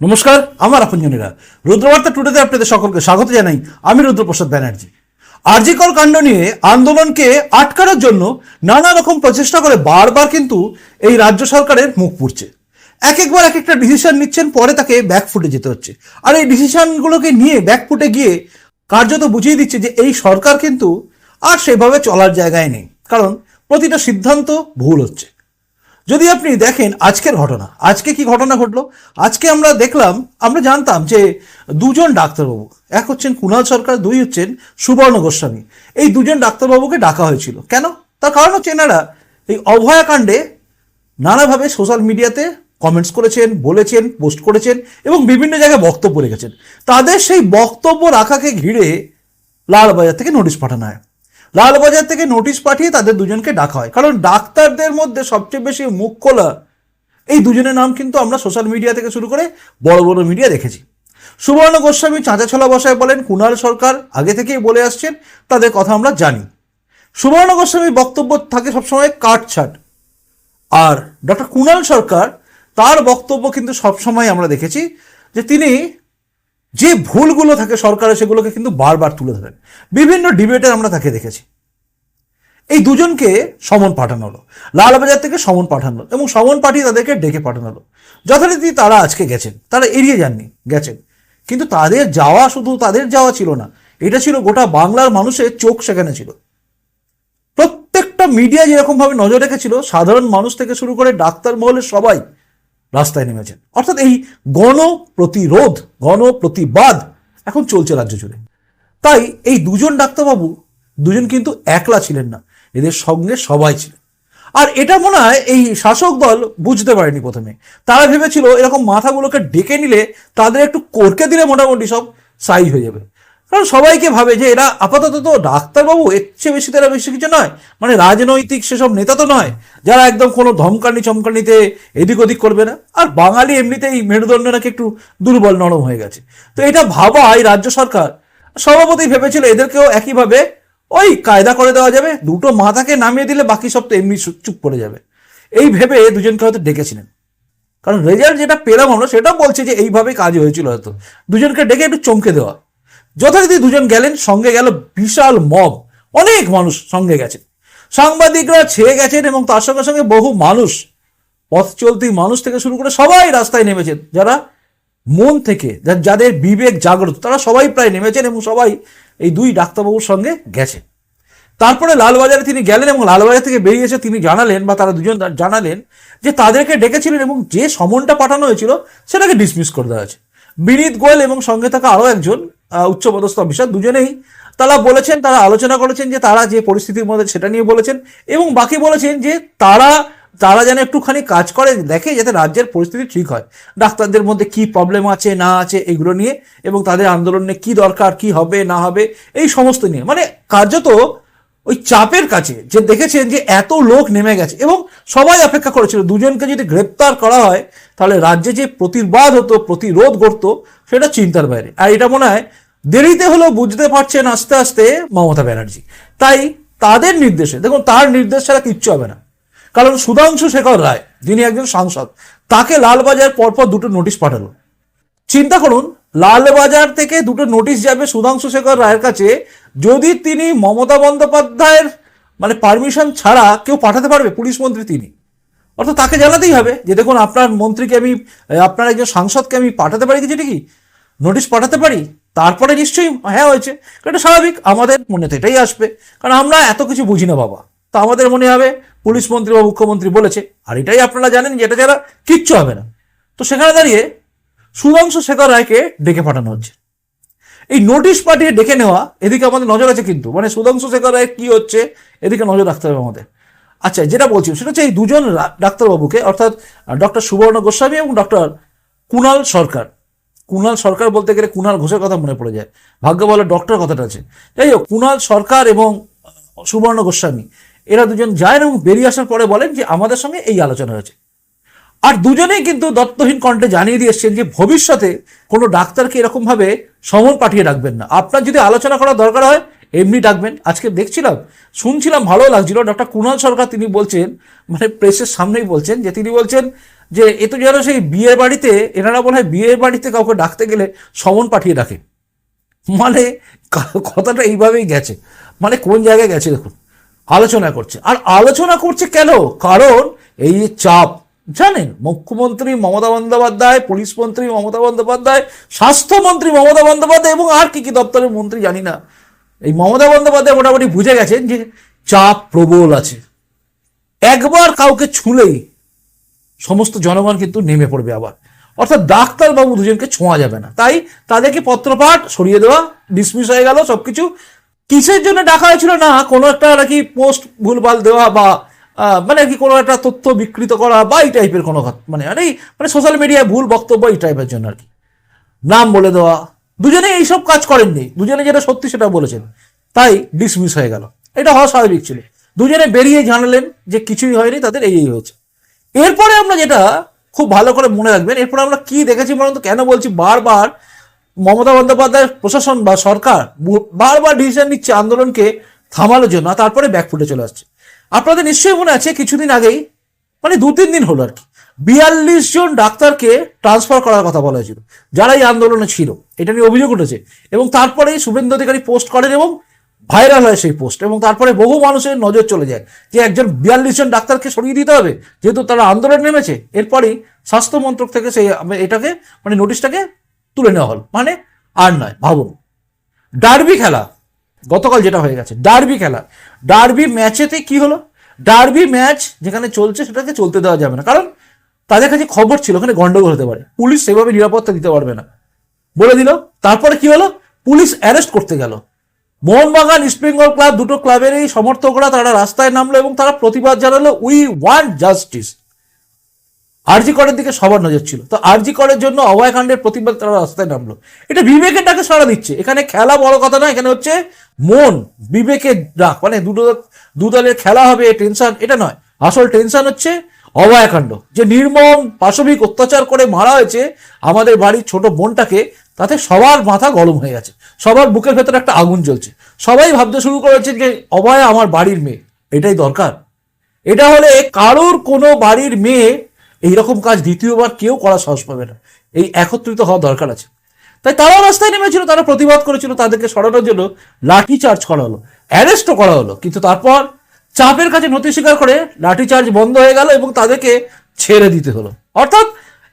নমস্কার, আমার আপনজনেরা। রুদ্রবার্তা টুডেতে আপনাদের সকলকে স্বাগত জানাই আমি রুদ্রপ্রসাদ ব্যানার্জি। আরজিকর কাণ্ড নিয়ে আন্দোলনকে আটকানোর জন্য নানা রকম প্রচেষ্টা করে বারবার কিন্তু এই রাজ্য সরকারের মুখ পুড়ছে। এক একবার এক একটা ডিসিশন নিচ্ছেন, পরে তাকে ব্যাক ফুটে যেতে হচ্ছে। আর এই ডিসিশনগুলোকে নিয়ে ব্যাক ফুটে গিয়ে কার্যত বুঝিয়ে দিচ্ছে যে এই সরকার কিন্তু আর সেভাবে চলার জায়গায় নেই। কারণ প্রতিটা সিদ্ধান্ত ভুল হচ্ছে। যদি আপনি দেখেন আজকের ঘটনা, আজকে কি ঘটনা ঘটলো? আজকে আমরা দেখলাম, আমরা জানতাম যে দুজন ডাক্তারবাবু, এক হচ্ছেন কুণাল সরকার, দুই হচ্ছেন সুবর্ণ গোস্বামী। এই দুজন ডাক্তারবাবুকে ডাকা হয়েছিল। কেন? তার কারণ হচ্ছে এনারা এই অভয়াকাণ্ডে নানাভাবে সোশ্যাল মিডিয়াতে কমেন্টস করেছেন, বলেছেন পোস্ট করেছেন এবং বিভিন্ন জায়গায় বক্তব্য রেখেছেন। তাদের সেই বক্তব্য রাখাকে ঘিরে লালবাজার থেকে নোটিশ পাঠানো হয়। লালবাজার থেকে নোটিশ পাঠিয়ে তাদের দুজনকে ডাকা হয়। কারণ ডাক্তারদের মধ্যে সবচেয়ে বেশি মুখ খোলা, এই দুজনের নাম কিন্তু আমরা সোশ্যাল মিডিয়া থেকে শুরু করে বড় বড় মিডিয়া দেখেছি। সুবর্ণ গোস্বামী চাঁচাছলা বসায় বলেন কুণাল সরকার আগে থেকেই বলে আসছেন, তাদের কথা আমরা জানি। সুবর্ণ গোস্বামীর বক্তব্য থাকে সবসময় কাটছাট। আর ডক্টর কুণাল সরকার তার বক্তব্য কিন্তু সবসময় আমরা দেখেছি যে তিনি যে ভুলগুলো থাকে সরকারের, সেগুলোকে কিন্তু বারবার তুলে ধরেন। বিভিন্ন ডিবেটে আমরা তাকে দেখেছি। এই দুজনকে সমন পাঠানো হলো। লালবাজার থেকে সমন পাঠানো এবং সমন পাঠিয়ে তাদেরকে ডেকে পাঠানো হলো। যথারীতি তারা আজকে গেছেন। তারা এড়িয়ে যাননি, গেছেন। কিন্তু তাদের যাওয়া শুধু তাদের যাওয়া ছিল না, এটা ছিল গোটা বাংলার মানুষের চোখ সেখানে ছিল। প্রত্যেকটা মিডিয়া যেরকমভাবে নজর রেখেছিল, সাধারণ মানুষ থেকে শুরু করে ডাক্তার মহলের সবাই রাস্তায় নেমেছেন। অর্থাৎ এই গণ প্রতিরোধ গণ প্রতিবাদ এখন চলছে রাজ্য জুড়ে। তাই এই দুজন ডাক্তারবাবু দুজন কিন্তু একলা ছিলেন না, এদের সঙ্গে সবাই ছিলেন। আর এটা মনে হয় এই শাসক দল বুঝতে পারেনি প্রথমে। তারা ভেবেছিল এরকম মাথাগুলোকে ডেকে নিলে তাদের একটু করকে দিলে মোটামুটি সব সাই হয়ে যাবে। কারণ সবাইকে ভাবে যে এরা আপাতত তো ডাক্তারবাবু, এর চেয়ে বেশি তারা বেশি কিছু নয়। মানে রাজনৈতিক সেসব নেতা তো নয়, যারা একদম কোনো ধমকানি চমকানিতে এদিক ওদিক করবে না। আর বাঙালি এমনিতেই মেরুদণ্ড নাকি একটু দুর্বল, নরম হয়ে গেছে। তো এটা ভাবা এই রাজ্য সরকার। সভাপতি ভেবেছিল এদেরকেও একইভাবে ওই কায়দা করে দেওয়া যাবে, দুটো মাথাকে নামিয়ে দিলে বাকি সব তো এমনি চুপ- চুপ করে যাবে। এই ভেবে দুজনকে হয়তো ডেকেছিলেন। কারণ রেজাল্ট যেটা পেলাম আমরা, সেটাও বলছে যে এইভাবে কাজ হয়েছিল হয়তো। দুজনকে ডেকে একটু চমকে দেওয়া। যথারীতি দুজন গেলেন, সঙ্গে গেল বিশাল মব অনেক মানুষ সঙ্গে গেছেন। সাংবাদিকরা ছেয়ে গেছেন এবং তার সঙ্গে সঙ্গে বহু মানুষ, পথ চলতি মানুষ থেকে শুরু করে সবাই রাস্তায় নেমেছেন। যারা মন থেকে যাদের বিবেক জাগ্রত, তারা সবাই প্রায় নেমেছেন এবং সবাই এই দুই ডাক্তারবাবুর সঙ্গে গেছেন। তারপরে লালবাজারে তিনি গেলেন এবং লালবাজার থেকে বেরিয়ে এসে তিনি জানালেন বা তারা দুজন জানালেন যে তাদেরকে ডেকেছিলেন এবং যে সমনটা পাঠানো হয়েছিল, সেটাকে ডিসমিস করে দেওয়া হয়েছে। বিনীত গোয়েল এবং সঙ্গে থাকা আরও একজন উচ্চপদস্থ অফিসার দুজনেই। তারা বলেছেন, তারা আলোচনা করেছেন যে তারা যে পরিস্থিতির মধ্যে সেটা নিয়ে বলেছেন এবং বাকি বলেছেন যে তারা তারা যেন একটুখানি কাজ করে, দেখে যাতে রাজ্যের পরিস্থিতি ঠিক হয়। ডাক্তারদের মধ্যে কি প্রবলেম আছে, না আছে, এগুলো নিয়ে এবং তাদের আন্দোলনে কি দরকার, কি হবে, না হবে, এই সমস্ত নিয়ে। মানে কার্যত ওই চাপের কাছে যে দেখেছেন যে এত লোক নেমে গেছে এবং সবাই অপেক্ষা করেছিল, দুজনকে যদি গ্রেপ্তার করা হয়, তাহলে রাজ্যে যে প্রতিবাদ হতো, প্রতিরোধ করতো সেটা চিন্তার বাইরে। আর এটা মনে হয় দেরিতে হলেও বুঝতে পারছেন আস্তে আস্তে মমতা ব্যানার্জি। তাই তাদের নির্দেশে, দেখুন, তার নির্দেশ ছাড়া কিচ্ছু হবে না। কারণ সুধাংশু শেখর রায়, যিনি একজন সাংসদ, তাকে লালবাজার পরপর দুটো নোটিশ পাঠালো। চিন্তা করুন লালবাজার থেকে দুটো নোটিশ যাবে সুধাংশু শেখর রায়ের কাছে। যদি তিনি মমতা বন্দ্যোপাধ্যায়ের মানে পারমিশন ছাড়া কেউ পাঠাতে পারবে, পুলিশ মন্ত্রী তিনি। অর্থাৎ তাকে জানাতেই হবে যে, দেখুন, আপনার মন্ত্রীকে আমি, আপনার একজন সাংসদকে আমি পাঠাতে পারি কিছু কি? নোটিশ পাঠাতে পারি? তারপরে নিশ্চয়ই হ্যাঁ হয়েছে। এটা স্বাভাবিক, আমাদের মনে তো এটাই আসবে। কারণ আমরা এত কিছু বুঝি না, বাবা। তো আমাদের মনে হবে, পুলিশ মন্ত্রী বা মুখ্যমন্ত্রী বলেছে। আর এটাই আপনারা জানেন যে, এটা যারা কিচ্ছু হবে না। তো সেখানে দাঁড়িয়ে সুধাংশু শেখর রায়কে ডেকে পাঠানো হচ্ছে। এই নোটিশ পাঠিয়ে ডেকে নেওয়া এদিকে আমাদের নজর আছে কিন্তু। মানে সুধাংশু শেখর রায় কি হচ্ছে, এদিকে নজর রাখতে হবে আমাদের। আচ্ছা যেটা বলছি, সেটা হচ্ছে এই দুজন ডাক্তারবাবুকে, অর্থাৎ ডক্টর সুবর্ণ গোস্বামী এবং ডক্টর কুণাল সরকার। কুণাল সরকার বলতে গেলে কুণাল ঘোষের কথা মনে পড়ে যায়। ভাগ্য বলে ডক্টর কথাটা আছে। যাই হোক কুণাল সরকার এবং সুবর্ণ গোস্বামী, এরা দুজন যায় এবং বেরিয়ে আসার পরে বলেন যে আমাদের সঙ্গে এই আলোচনা হয়েছে। আর দুজনেই কিন্তু দত্তহীন কণ্ঠে জানিয়ে দিয়ে যে ভবিষ্যতে কোনো ডাক্তারকে এরকমভাবে সমন পাঠিয়ে রাখবেন না। আপনার যদি আলোচনা করার দরকার হয়, এমনি ডাকবেন। আজকে দেখছিলাম, শুনছিলাম, ভালো লাগছিল। ডক্টর কুণাল সরকার তিনি বলছেন মানে প্রেসের সামনেই বলছেন, যে তিনি বলছেন যে, এ তো যেন সেই বিয়ের বাড়িতে, এনারা হয় বিয়ের বাড়িতে কাউকে ডাকতে গেলে সমন পাঠিয়ে ডাকে মানে কথাটা এইভাবেই গেছে। মানে কোন জায়গায় গেছে দেখুন, আলোচনা করছে। আর আলোচনা করছে কেন? কারণ এই চাপ জানেন, মুখ্যমন্ত্রী মমতা বন্দ্যোপাধ্যায়, পুলিশ মন্ত্রী মমতা বন্দ্যোপাধ্যায়, স্বাস্থ্যমন্ত্রী মমতা বন্দ্যোপাধ্যায় এবং আর কি কি দপ্তরের মন্ত্রী জানি না। এই মমতা বন্দ্যোপাধ্যায় মোটামুটি বুঝে গেছেন যে চাপ প্রবল আছে। একবার কাউকে ছুঁলেই সমস্ত জনগণ কিন্তু নেমে পড়বে আবার। অর্থাৎ ডাক্তারবাবু দুজনকে ছোঁয়া যাবে না। তাই তাদেরকে পত্রপাঠ সরিয়ে দেওয়া ডিসমিস হয়ে গেল, সবকিছু। কিসের জন্য ডাকা হয়েছিল না? কোনো একটা নাকি পোস্ট ভুলভাল দেওয়া বা মানে কি কোনো একটা তথ্য বিকৃত করা বা এই টাইপের কোনো মানে আরে মানে সোশ্যাল মিডিয়ায় ভুল বক্তব্য এই টাইপের জন্য আর কি। নাম বলে দেওয়া, দুজনে এইসব কাজ করেননি। দুজনে যেটা সত্যি সেটা বলেছেন। তাই ডিসমিস হয়ে গেল। এটা হওয়া স্বাভাবিক ছিল। দুজনে বেরিয়ে জানালেন যে কিছুই হয়নি, তাদের এই হয়েছে। এরপরে আমরা যেটা খুব ভালো করে মনে রাখবেন, এরপরে আমরা কি দেখেছি বলুন তো, কেন বলছি বারবার মমতা বন্দ্যোপাধ্যায়ের প্রশাসন বা সরকার বারবার ডিসিশন নিচ্ছে আন্দোলনকে থামানোর জন্য তারপরে ব্যাকফুটে চলে আসছে। আপনাদের নিশ্চয়ই মনে আছে কিছুদিন আগেই মানে দু, তিন দিন হলো আর কি, বিয়াল্লিশ জন ডাক্তারকে ট্রান্সফার করার কথা বলা হয়েছিল, যারা এই আন্দোলনে ছিল। এটা নিয়ে অভিযোগ উঠেছে। এবং তারপরেই শুভেন্দু অধিকারী পোস্ট করেন এবং ভাইরাল হয় সেই পোস্ট এবং তারপরে বহু মানুষের নজর চলে যায় যে একজন বিয়াল্লিশ জন ডাক্তারকে সরিয়ে দিতে হবে, যেহেতু তারা আন্দোলন নেমেছে। এরপরেই স্বাস্থ্য মন্ত্রক থেকে সেই, এটাকে মানে নোটিশটাকে তুলে নেওয়া হলো। মানে আর নয়, ভাবুন। ডার্বি খেলা গতকাল যেটা হয়ে গেছে, ডার্বি খেলা। ডার্বি ম্যাচেতে কি হলো? ডার্বি ম্যাচ যেখানে চলছে সেটাকে চলতে দেওয়া যাবে না। কারণ তাদের কাছে খবর ছিল, ওখানে গন্ডগোল হতে পারে। পুলিশ সেভাবে নিরাপত্তা দিতে পারবে না। বলে দিল, তারপরে কি হলো? পুলিশ অ্যারেস্ট করতে গেল। মোহনবাগান, ইস্ট বেঙ্গল ক্লাব দুটো ক্লাবেরই সমর্থকরা তারা রাস্তায় নামলো এবং তারা প্রতিবাদ জানালো উই ওয়ান্ট জাস্টিস আরজি করের দিকে সবার নজর ছিল। তো আরজি করের জন্য অভয়কাণ্ডের প্রতিবাদ তারা রাস্তায় নামলো। এটা বিবেকের ডাকে সাড়া দিচ্ছে। এখানে খেলা বড় কথা না এখানে হচ্ছে মন, বিবেকের ডাক। মানে দুটো দু দলের খেলা হবে, টেনশন, এটা নয়। আসল টেনশন হচ্ছে অভয়াকাণ্ড যে নির্মম পাশবিক অত্যাচার করে মারা হয়েছে আমাদের বাড়ির ছোট বোনটাকে, তাতে সবার মাথা গরম হয়ে গেছে। সবার বুকের ভেতরে একটা আগুন জ্বলছে। সবাই ভাবতে শুরু করেছে যে অভয়া আমার বাড়ির মেয়ে। এটাই দরকার। এটা হলে কারোর কোনো বাড়ির মেয়ে এইরকম কাজ দ্বিতীয়বার কেউ করা সাহস পাবে না। এই একত্রিত হওয়া দরকার আছে। তাই তারাও রাস্তায় নেমেছিল, তারা প্রতিবাদ করেছিল, তাদেরকে সরানোর জন্য লাঠি চার্জ করা হলো, অ্যারেস্টও করা হলো। কিন্তু তারপর চাপের কাছে নথি স্বীকার করে লাঠি চার্জ বন্ধ হয়ে গেল এবং তাদেরকে ছেড়ে দিতে হলো। অর্থাৎ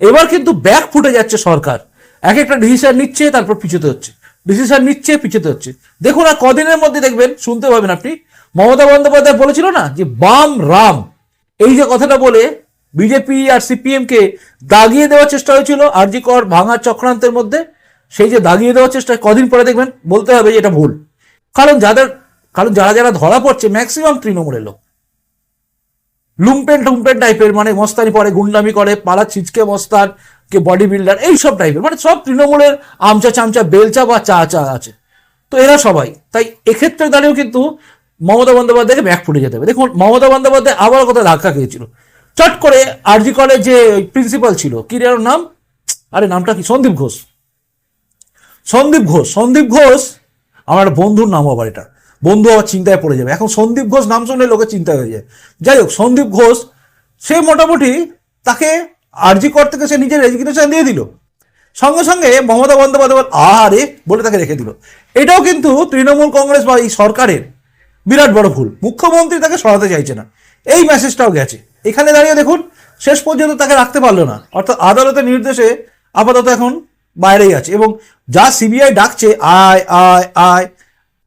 এবার কিন্তু ব্যাক ফুটে যাচ্ছে সরকার। এক একটা ডিসিশন নিচ্ছে, তারপর পিছুতে হচ্ছে। ডিসিশন নিচ্ছে, পিছুতে হচ্ছে। দেখুন আর কদিনের মধ্যে দেখবেন, শুনতে পাবেন আপনি, মমতা বন্দ্যোপাধ্যায় বলেছিল না যে, বাম রাম। এই যে কথাটা বলে বিজেপি আর সিপিএম কে দাগিয়ে দেওয়ার চেষ্টা হয়েছিল। আরজি কর ভাঙার চক্রান্তের মধ্যে সেই যে দাগিয়ে দেওয়ার চেষ্টা কদিন পরে দেখবেন, বলতে হবে যে এটা ভুল। কারণ যাদের, কারণ যারা যারা ধরা পড়ছে ম্যাক্সিমাম তৃণমূলের লোক। লুম্পেন টুম্পেন টাইপের মানে মস্তানি পরে, গুন্ডামি করে পালা ছিচকে মস্তান, কে বডি বিল্ডার এই সব টাইপের মানে সব তৃণমূলের আমচা চামচা, বেলচা বা চা চা আছে। তো এরা সবাই। তাই এক্ষেত্রে দাঁড়িয়েও কিন্তু মমতা বন্দ্যোপাধ্যায়কে ব্যাক ফুটে যেতে হবে। দেখুন, মমতা বন্দ্যোপাধ্যায় আবার কথা ধাক্কা খেয়েছিল। চট করে আরজি কলেজ যে প্রিন্সিপাল ছিল, কি রে নাম? আরে নামটা কি? সন্দীপ ঘোষ। সন্দীপ ঘোষ সন্দীপ ঘোষ, আমার বন্ধুর নাম আবার এটা। বন্ধু আবার চিন্তায় পড়ে যাবে। এখন সন্দীপ ঘোষ নাম শুনলে লোকের চিন্তা হয়ে যায়। যাই হোক, সন্দীপ ঘোষ, সে মোটামুটি তাকে আরজি কর থেকে সে নিজের রেজিগনেশন দিয়ে দিল। সঙ্গে সঙ্গে মমতা বন্দ্যোপাধ্যায় আরে বলে তাকে রেখে দিল। এটাও কিন্তু তৃণমূল কংগ্রেস বা এই সরকারের বিরাট বড় ভুল। মুখ্যমন্ত্রী তাকে সরাতে চাইছে না। এই মেসেজটাও গেছে। এখানে দাঁড়িয়ে দেখুন, শেষ পর্যন্ত তাকে রাখতে পারল না। অর্থাৎ আদালতের নির্দেশে আপাতত এখন বাইরেই আছে এবং যা সিবিআই ডাকছে, আয় আয় আয়,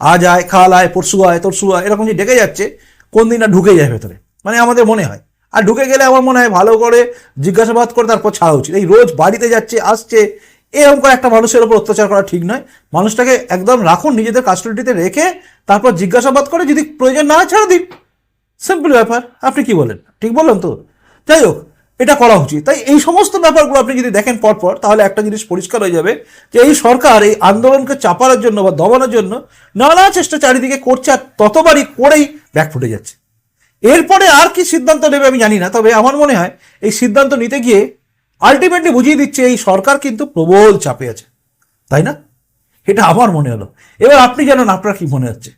আজ আয় খাল আয়, পরশু আয়, তরশু আয়, এরকম যে ডেকে যাচ্ছে, কোন দিন না ঢুকে যায় ভেতরে। মানে আমাদের মনে হয়। আর ঢুকে গেলে আমার মনে হয় ভালো করে জিজ্ঞাসাবাদ করে তারপর ছাড়া উচিত। এই রোজ বাড়িতে যাচ্ছে, আসছে, এরকম করে একটা মানুষের ওপর অত্যাচার করা ঠিক নয়। মানুষটাকে একদম রাখুন, নিজেদের কাস্টডিতে রেখে তারপর জিজ্ঞাসাবাদ করে যদি প্রয়োজন না হয়, ছাড়া দিন। সিম্পল ব্যাপার, আপনি কি বলেন? ঠিক বললেন তো? যাই হোক, এটা করা উচিত। তাই এই সমস্ত ব্যাপারগুলো আপনি যদি দেখেন পরপর, তাহলে একটা জিনিস পরিষ্কার হয়ে যাবে যে এই সরকার এই আন্দোলনকে চাপানোর জন্য বা দমানোর জন্য নানা চেষ্টা চারিদিকে করছে আর ততবারই করেই ব্যাক ফুটে যাচ্ছে। এরপরে আর কি সিদ্ধান্ত নেবে আমি জানি না, তবে আমার মনে হয় এই সিদ্ধান্ত নিতে গিয়ে আলটিমেটলি বুঝিয়ে দিচ্ছে এই সরকার কিন্তু প্রবল চাপে আছে। তাই না? এটা আমার মনে হলো। এবার আপনি জানেন, আপনার কি মনে হচ্ছে?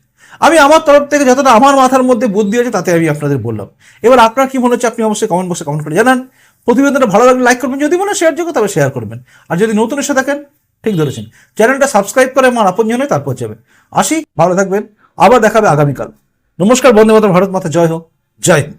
আমি আমার তরফ থেকে যতটা আমার মাথার মধ্যে বুদ্ধি আছে তাতে আমি আপনাদের বললাম। এবার আপনার কি মনে হচ্ছে আপনি অবশ্যই কমেন্ট বক্সে কমেন্ট করে জানান। প্রতিবেদনটা ভালো লাগলে লাইক করবেন, যদি মনে শেয়ার যোগ্য তবে শেয়ার করবেন। আর যদি নতুন এসে থাকেন, ঠিক ধরেছেন। চ্যানেলটা সাবস্ক্রাইব করে আমার আপন জন্য তারপর যাবে আসি, ভালো থাকবেন, আবার দেখাবে আগামীকাল। নমস্কার বন্ধু মাতা ভারত মাতা, জয় হোক, জয় হিন্দ।